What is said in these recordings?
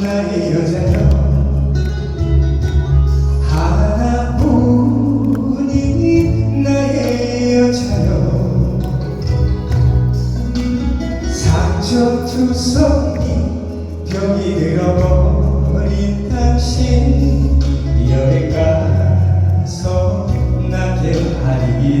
나의 여자여 하나뿐인 나의 여자여 상처 투성이 병이 들어버린 당신 여행 가서 나게 하리이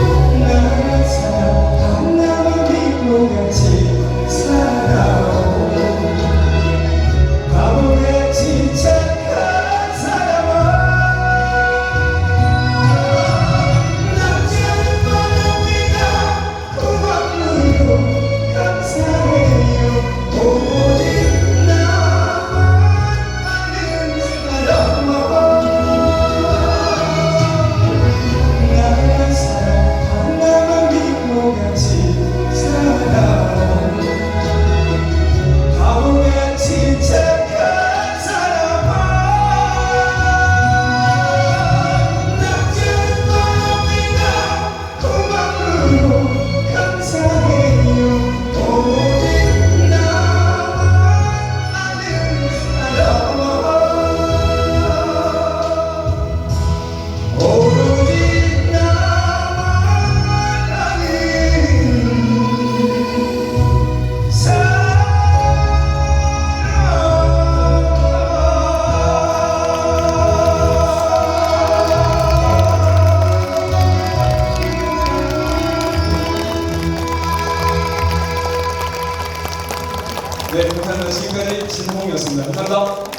네, 감사합니다. 지금까지 진홍이었습니다. 감사합니다.